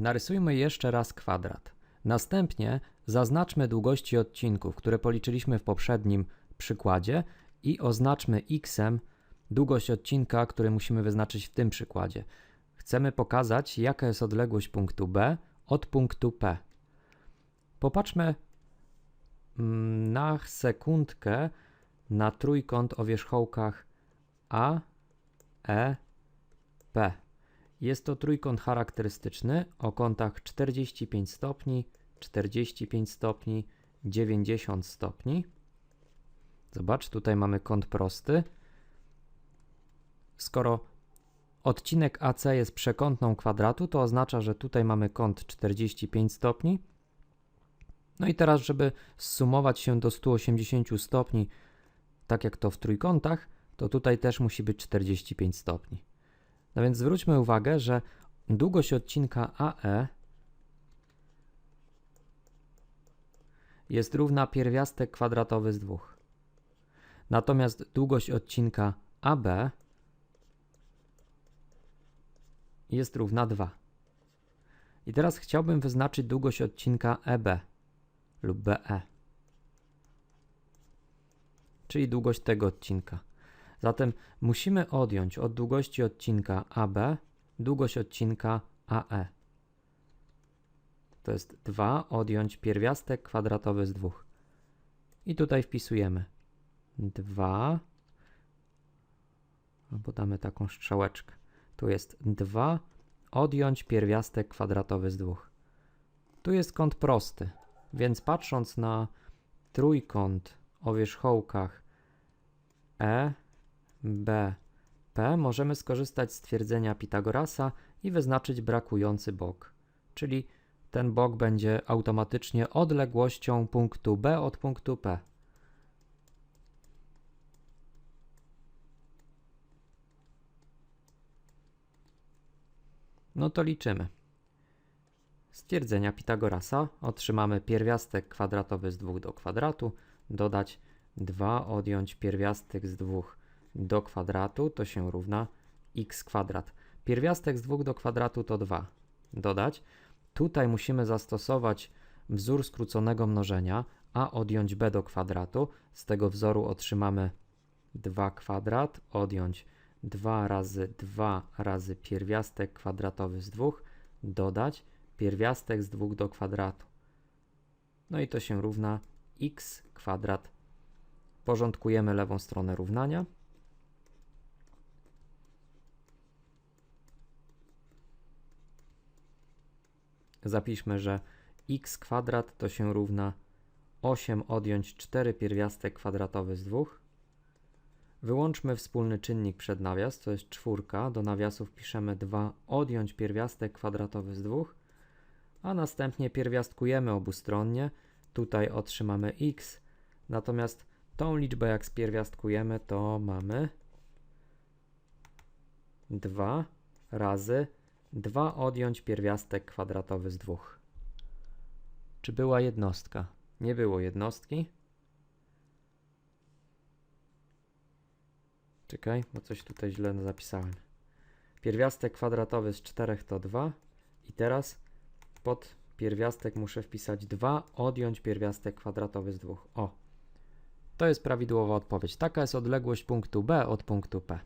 Narysujmy jeszcze raz kwadrat. Następnie zaznaczmy długości odcinków, które policzyliśmy w poprzednim przykładzie i oznaczmy x długość odcinka, który musimy wyznaczyć w tym przykładzie. Chcemy pokazać, jaka jest odległość punktu B od punktu P. Popatrzmy mm, na sekundkę na trójkąt o wierzchołkach A, E, P. Jest to trójkąt charakterystyczny o kątach 45 stopni, 45 stopni, 90 stopni. Zobacz, tutaj mamy kąt prosty. Skoro odcinek AC jest przekątną kwadratu, to oznacza, że tutaj mamy kąt 45 stopni. No i teraz, żeby zsumować się do 180 stopni, tak jak to w trójkątach, to tutaj też musi być 45 stopni. No więc zwróćmy uwagę, że długość odcinka AE jest równa pierwiastek kwadratowy z dwóch. Natomiast długość odcinka AB jest równa 2. I teraz chciałbym wyznaczyć długość odcinka EB lub BE, czyli długość tego odcinka. Zatem musimy odjąć od długości odcinka AB długość odcinka AE. To jest 2 odjąć pierwiastek kwadratowy z 2. I tutaj wpisujemy 2, albo damy taką strzałeczkę. Tu jest 2 odjąć pierwiastek kwadratowy z 2. Tu jest kąt prosty, więc patrząc na trójkąt o wierzchołkach E, B, P możemy skorzystać z twierdzenia Pitagorasa i wyznaczyć brakujący bok, czyli ten bok będzie automatycznie odległością punktu B od punktu P. No to liczymy. Stwierdzenia Pitagorasa otrzymamy pierwiastek kwadratowy z 2 do kwadratu, dodać 2 odjąć pierwiastek z 2 do kwadratu to się równa x kwadrat. Pierwiastek z 2 do kwadratu to 2. Dodać. Tutaj musimy zastosować wzór skróconego mnożenia, a odjąć b do kwadratu. Z tego wzoru otrzymamy 2 kwadrat, odjąć 2 razy 2 razy pierwiastek kwadratowy z 2, dodać pierwiastek z 2 do kwadratu. No i to się równa x kwadrat. Porządkujemy lewą stronę równania. Zapiszmy, że x kwadrat to się równa 8 odjąć 4 pierwiastek kwadratowy z 2. Wyłączmy wspólny czynnik przed nawias, to jest czwórka. Do nawiasów piszemy 2 odjąć pierwiastek kwadratowy z 2, a następnie pierwiastkujemy obustronnie. Tutaj otrzymamy x, natomiast tą liczbę jak spierwiastkujemy, to mamy 2 razy 2 odjąć pierwiastek kwadratowy z 2. Czy była jednostka? Nie było jednostki. Czekaj, bo coś tutaj źle zapisałem. Pierwiastek kwadratowy z 4 to 2 i teraz pod pierwiastek muszę wpisać 2 odjąć pierwiastek kwadratowy z 2. O, to jest prawidłowa odpowiedź. Taka jest odległość punktu B od punktu P.